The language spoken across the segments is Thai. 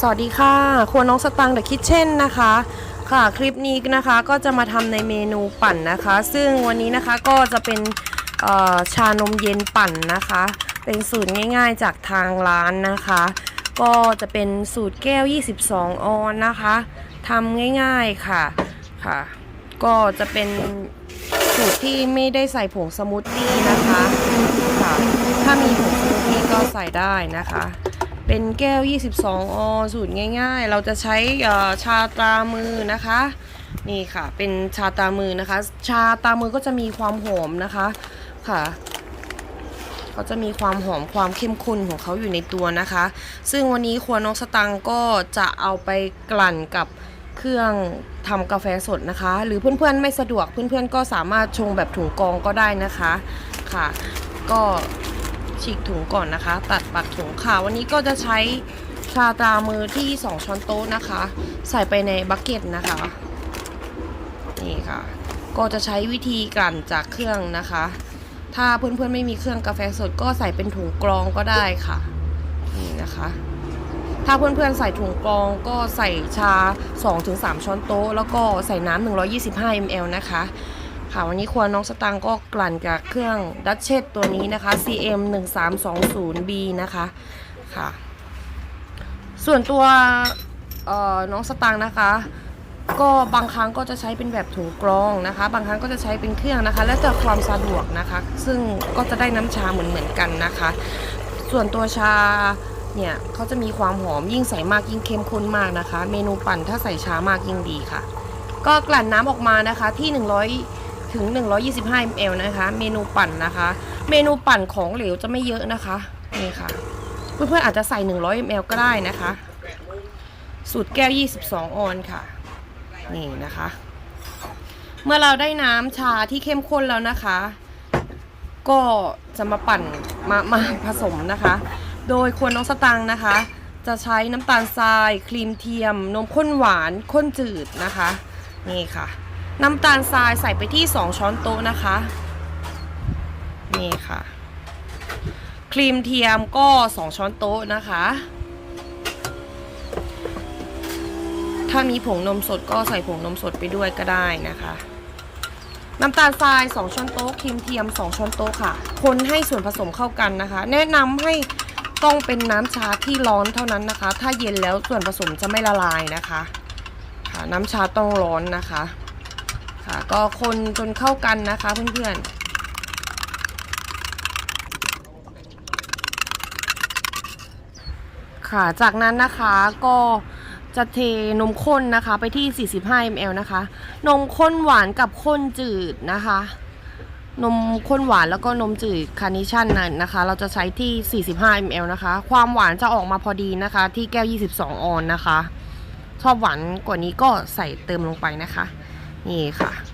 สวัสดีค่ะ ครัวน้องสตังเดอะคิทเช่นนะคะ ค่ะ คลิปนี้นะคะก็จะมาทำในเมนูปั่นนะคะ ซึ่งวันนี้นะคะก็จะเป็นชานมเย็นปั่นนะคะ เป็นสูตรง่ายๆจากทางร้านนะคะ ก็จะเป็นสูตรแก้ว 22 ออนนะคะทำง่ายๆค่ะ ค่ะ ก็จะเป็นสูตรที่ไม่ได้ใส่ผงสมูทตี้นะคะ ค่ะ ถ้ามีผงสมูทตี้ก็ใส่ได้นะคะ เป็นแก้ว 22 ออสูตรง่ายๆ เราจะใช้ชาตรามือนะคะ นี่ค่ะ เป็นชาตรามือนะคะ ชาตรามือก็จะมีความหอมนะคะค่ะเขาจะมีความหอมความเข้มข้นของเขาอยู่ในตัวนะคะ ซึ่งวันนี้ครัวน้องสตังก็จะเอาไปกลั่นกับเครื่องทำกาแฟสดนะคะ หรือเพื่อนๆไม่สะดวกเพื่อนๆก็สามารถชงแบบถุงกองก็ได้นะคะค่ะ ก็ ฉีกถุงก่อนนะคะ ตัดปากถุงค่ะ วันนี้ก็จะใช้ชาตรามือที่ 2 ช้อนโต๊ะนะคะ ใส่ไปในบักเก็ตนะคะ นี่ค่ะ ก็จะใช้วิธีกันจากเครื่องนะคะ ถ้าเพื่อนๆไม่มีเครื่องกาแฟสดก็ใส่เป็นถุงกรองก็ได้ค่ะ นี่นะคะถ้าเพื่อนๆใส่ถุงกรองก็ใส่ชา 2-3 ช้อนโต๊ะ แล้วก็ใส่น้ำ 125 ml นะคะ ค่ะวันนี้ครัวน้องสตังค์ก็กลั่นกับเครื่องดัชเชตตัวนี้นะคะ CM 1320B นะคะค่ะ ส่วนตัวเอ่อน้องสตังค์นะคะ ก็บางครั้งก็จะใช้เป็นแบบถุงกรองนะคะ บางครั้งก็จะใช้เป็นเครื่องนะคะ แล้วแต่ความสะดวกนะคะ ซึ่งก็จะได้น้ำชาเหมือนเหมือนกันนะคะ ส่วนตัวชาเนี่ยเขาจะมีความหอมยิ่งใส่มากยิ่งเข้มข้นมากนะคะ เมนูปั่นถ้าใส่ชามากยิ่งดีค่ะ ก็กลั่นน้ำออกมานะคะที่ 100 ถึง 125 ml นะคะ เมนูปั่นนะคะ เมนูปั่นของเหลวจะไม่เยอะนะคะนี่ค่ะ เพื่อนๆอาจจะใส่ 100 ml ก็ได้นะคะ สูตรแก้ว 22 ออนค่ะ นี่นะคะ เมื่อเราได้น้ำชาที่เข้มข้นแล้วนะคะ ก็จะมาปั่นมามาผสมนะคะ โดยควรน้องสตังนะคะ จะใช้น้ำตาลทราย ครีมเทียม นมข้นหวานข้นจืดนะคะ นี่ค่ะ น้ำตาลทรายใส่ไปที่ 2 ช้อนโต๊ะนะคะ นี่ค่ะ ครีมเทียมก็ 2 ช้อนโต๊ะนะคะ ถ้ามีผงนมสดก็ใส่ผงนมสดไปด้วยก็ได้นะคะ น้ำตาลทราย 2 ช้อนโต๊ะ ครีมเทียม 2 ช้อนโต๊ะค่ะ คนให้ส่วนผสมเข้ากันนะคะ แนะนำให้ต้องเป็นน้ำชาที่ร้อนเท่านั้นนะคะ ถ้าเย็นแล้วส่วนผสมจะไม่ละลายนะคะ ค่ะ น้ำชาต้องร้อนนะคะค่ะ ก็คนจนเข้ากันนะคะเพื่อนๆค่ะ จากนั้นนะคะก็จะเทนมข้นนะคะไปที่ 45 ml นะคะ นมข้นหวานกับข้นจืดนะคะ นมข้นหวานแล้วก็นมจืดคาร์เนชั่นนั้นนะคะ เราจะใช้ที่ 45 ml นะคะ ความหวานจะออกมาพอดีนะคะ ที่แก้ว 22 ออนนะคะ ชอบหวานกว่านี้ก็ใส่เติมลงไปนะคะ นี่ค่ะ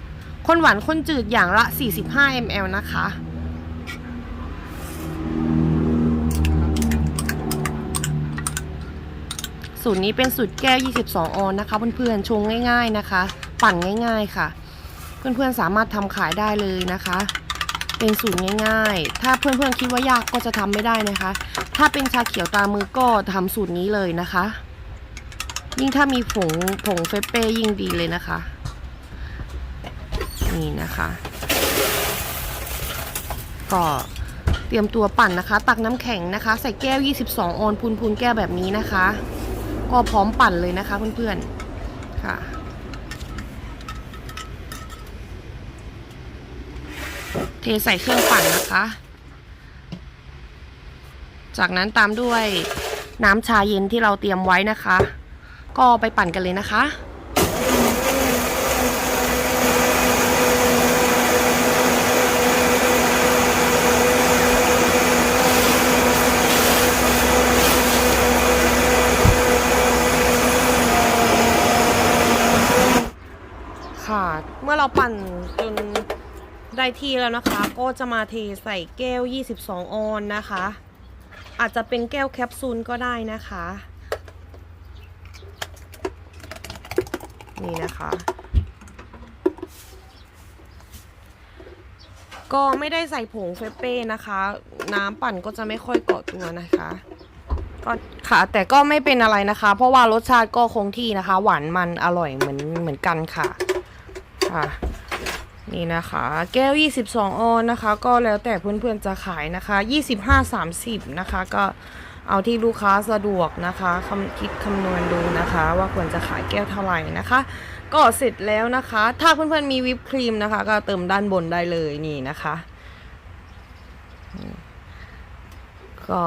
ข้นหวานข้นจืดอย่างละ 45 ml นะคะ สูตรนี้เป็นสูตรแก้ว 22 ออนนะคะ เพื่อนๆ ชงง่าย ๆนะคะ ปั่นง่าย ๆค่ะ เพื่อนๆ สามารถทำขายได้เลยนะคะ เป็นสูตรง่าย ๆ ถ้าเพื่อนๆ คิดว่ายากก็จะทำไม่ได้นะคะ ถ้าเป็นชาเขียวตามือก็ทำสูตรนี้เลยนะคะ ยิ่งถ้ามีผงผงเฟเป้ยิ่งดีเลยนะคะ นี่นะคะ ก็เตรียมตัวปั่นนะคะ ตักน้ำแข็งนะคะ ใส่แก้ว 22 ออนพูนๆแก้วแบบนี้นะคะ ก็พร้อมปั่นเลยนะคะเพื่อนๆค่ะเทใส่เครื่องปั่นนะคะ จากนั้นตามด้วยน้ำชาเย็นที่เราเตรียมไว้นะคะ ก็ไปปั่นกันเลยนะคะ เมื่อเราปั่นจนได้ที่แล้วนะคะ ก็จะมาเทใส่แก้ว 22 ออนนะคะ อาจจะเป็นแก้วแคปซูลก็ได้นะคะ นี่นะคะ ก็ไม่ได้ใส่ผงเฟเป้นะคะ น้ำปั่นก็จะไม่ค่อยเกาะตัวนะคะก็ค่ะ แต่ก็ไม่เป็นอะไรนะคะ เพราะว่ารสชาติก็คงที่นะคะ หวานมันอร่อยเหมือนเหมือนกันค่ะ ค่ะ นี่นะคะ แก้ว 22 ออนนะคะ ก็แล้วแต่เพื่อนๆจะขายนะคะ 25 30 นะคะ ก็เอาที่ลูกค้าสะดวกนะคะคำคิดคำนวณดูนะคะ ว่าควรจะขายแก้วเท่าไหร่นะคะ ก็เสร็จแล้วนะคะ ถ้าเพื่อนๆมีวิปครีมนะคะ ก็เติมด้านบนได้เลยนี่นะคะ ก็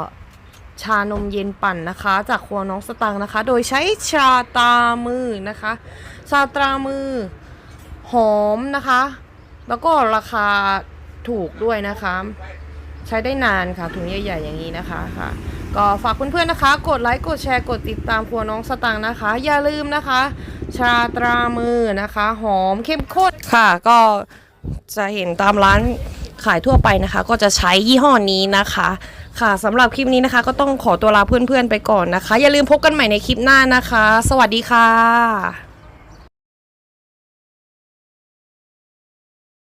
ชานมเย็นปั่นนะคะ จากครัวน้องสตังนะคะ โดยใช้ชาตรามือนะคะ ชาตรามือ หอมนะคะ แล้วก็ราคาถูกด้วยนะคะ ใช้ได้นานค่ะ ถุงใหญ่ๆอย่างนี้นะคะค่ะ ก็ฝากเพื่อนๆนะคะ กดไลค์กดแชร์กดติดตามครัวน้องสตังค์นะคะ อย่าลืมนะคะ ชาตรามือนะคะ หอมเข้มข้นค่ะ ก็จะเห็นตามร้านขายทั่วไปนะคะ ก็จะใช้ยี่ห้อนี้นะคะ ค่ะสำหรับคลิปนี้นะคะ ก็ต้องขอตัวลาเพื่อนๆไปก่อนนะคะ อย่าลืมพบกันใหม่ในคลิปหน้านะคะ สวัสดีค่ะ